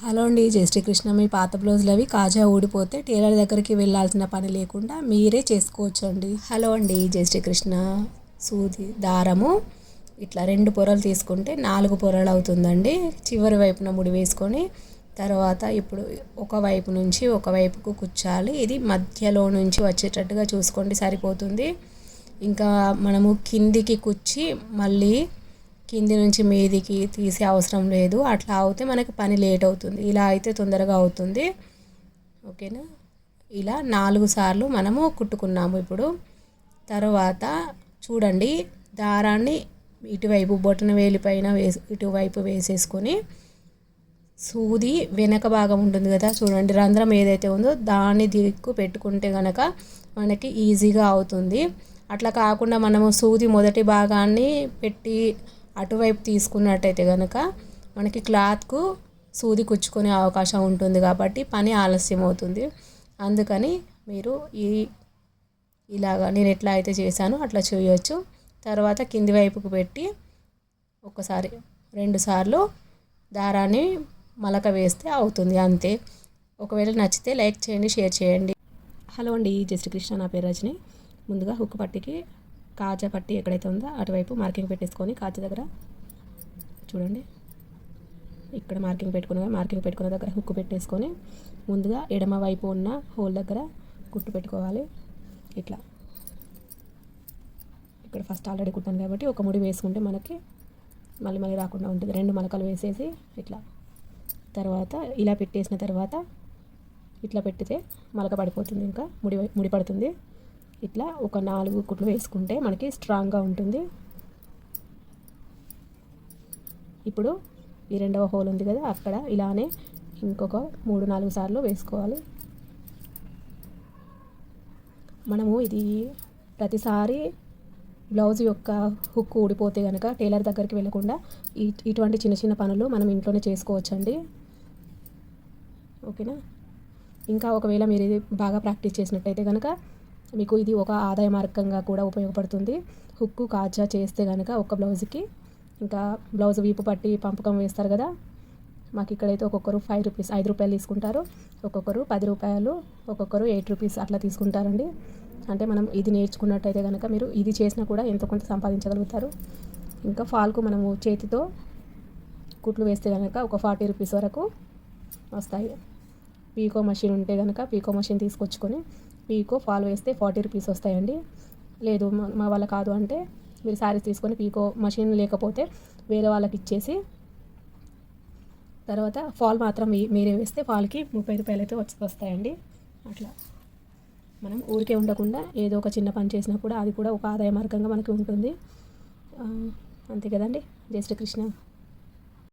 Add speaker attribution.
Speaker 1: Hello అండి జై శ్రీకృష్ణ. మీ పాత బ్లౌజులు అవి కాజా ఊడిపోతే టైలర్ దగ్గరికి వెళ్ళాల్సిన పని లేకుండా మీరే చేసుకోవచ్చు అండి హలో అండి జై శ్రీకృష్ణ. సూది దారము ఇట్లా రెండు పొరలు తీసుకుంటే నాలుగు పొరలు అవుతుందండి. చివరి వైపున ముడి వేసుకొని తర్వాత ఇప్పుడు ఒక వైపు నుంచి ఒక వైపుకు కుచ్చాలి. ఇది మధ్యలో నుంచి వచ్చేటట్టుగా చూసుకోండి సరిపోతుంది. ఇంకా మనము కిందికి కుచ్చి మళ్ళీ కింది నుంచి మీదికి తీసే అవసరం లేదు. అట్లా అవుతే మనకి పని లేట్ అవుతుంది. ఇలా అయితే తొందరగా అవుతుంది. ఓకేనా? ఇలా నాలుగు సార్లు మనము కుట్టుకున్నాము ఇప్పుడు. తర్వాత చూడండి దారాన్ని ఇటువైపు బొటన వేలిపైన వేసి ఇటువైపు వేసేసుకొని సూది వెనక భాగం ఉంటుంది కదా చూడండి రంధ్రం ఏదైతే ఉందో దాన్ని దిక్కు పెట్టుకుంటే కనుక మనకి ఈజీగా అవుతుంది. అట్లా కాకుండా మనము సూది మొదటి భాగాన్ని పెట్టి అటువైపు తీసుకున్నట్టయితే కనుక మనకి క్లాత్కు సూది కుచ్చుకునే అవకాశం ఉంటుంది కాబట్టి పని ఆలస్యం అవుతుంది అందుకని మీరు ఈ ఇలాగా నేను ఎట్లా అయితే చేశానో అట్లా చేయొచ్చు. తర్వాత కింది వైపుకు పెట్టి ఒకసారి రెండుసార్లు దారాన్ని మలక వేస్తే అవుతుంది అంతే. ఒకవేళ నచ్చితే లైక్ చేయండి షేర్ చేయండి. హలో అండి జస్ట్ కృష్ణ నా పేరు రజని. ముందుగా హుక్ పట్టికి కాజా పట్టి ఎక్కడైతే ఉందో అటువైపు మార్కింగ్ పెట్టేసుకొని కాజా దగ్గర చూడండి. ఇక్కడ మార్కింగ్ పెట్టుకున్న మార్కింగ్ పెట్టుకున్న దగ్గర హుక్ పెట్టేసుకొని ముందుగా ఎడమ వైపు ఉన్న హోల్ దగ్గర కుట్టు పెట్టుకోవాలి. ఇట్లా. ఇక్కడ ఫస్ట్ ఆల్రెడీ కుట్టాను కాబట్టి ఒక ముడి వేసుకుంటే మనకి మళ్ళీ మళ్ళీ రాకుండా ఉంటుంది. రెండు మలకలు వేసేసి ఇట్లా. తర్వాత ఇలా పెట్టేసిన తర్వాత ఇట్లా పెట్టితే మలక పడిపోతుంది ఇంకా ముడి ముడి పడుతుంది. ఇట్లా ఒక నాలుగు కుట్లు వేసుకుంటే మనకి స్ట్రాంగ్గా ఉంటుంది. ఇప్పుడు ఈ రెండవ హోల్ ఉంది కదా అక్కడ ఇలానే ఇంకొక మూడు నాలుగు సార్లు వేసుకోవాలి. మనము ఇది ప్రతిసారి బ్లౌజ్ యొక్క హుక్ ఊడిపోతే కనుక టైలర్ దగ్గరికి వెళ్ళకుండా ఇటువంటి చిన్న చిన్న పనులు మనం ఇంట్లోనే చేసుకోవచ్చండి. ఓకేనా? ఇంకా ఒకవేళ మీరు ఇది బాగా ప్రాక్టీస్ చేసినట్టయితే కనుక మీకు ఇది ఒక ఆదాయ మార్గంగా కూడా ఉపయోగపడుతుంది. హుక్కు కాజా చేస్తే కనుక ఒక బ్లౌజ్కి ఇంకా బ్లౌజ్ వీపు పట్టి పంపకం వేస్తారు కదా. మాకు ఇక్కడైతే ఒక్కొక్కరు ఫైవ్ రూపీస్ ఐదు రూపాయలు తీసుకుంటారు. ఒక్కొక్కరు పది రూపాయలు ఒక్కొక్కరు ఎయిట్ రూపీస్ అట్లా తీసుకుంటారండి. అంటే మనం ఇది నేర్చుకున్నట్టయితే కనుక మీరు ఇది చేసినా కూడా ఎంతో కొంత సంపాదించగలుగుతారు. ఇంకా ఫాల్కు మనము చేతితో కుట్లు వేస్తే కనుక ఒక ఫార్టీ రూపీస్ వరకు వస్తాయి. పీకో మషిన్ ఉంటే కనుక పీకో మషిన్ తీసుకొచ్చుకొని పీకో ఫాల్ వేస్తే ఫార్టీ రూపీస్ వస్తాయండి. లేదు మా వాళ్ళ కాదు అంటే మీరు శారీస్ తీసుకొని పీకో మషిన్ లేకపోతే వేరే వాళ్ళకి ఇచ్చేసి తర్వాత ఫాల్ మాత్రం మీరే వేస్తే ఫాల్కి ముప్పై రూపాయలు అయితే వచ్చి వస్తాయండి. అట్లా. మనం ఊరికే ఉండకుండా ఏదో ఒక చిన్న పని చేసినా కూడా అది కూడా ఒక ఆదాయ మార్గంగా మనకి ఉంటుంది. అంతే కదండి. జై శ్రీకృష్ణ.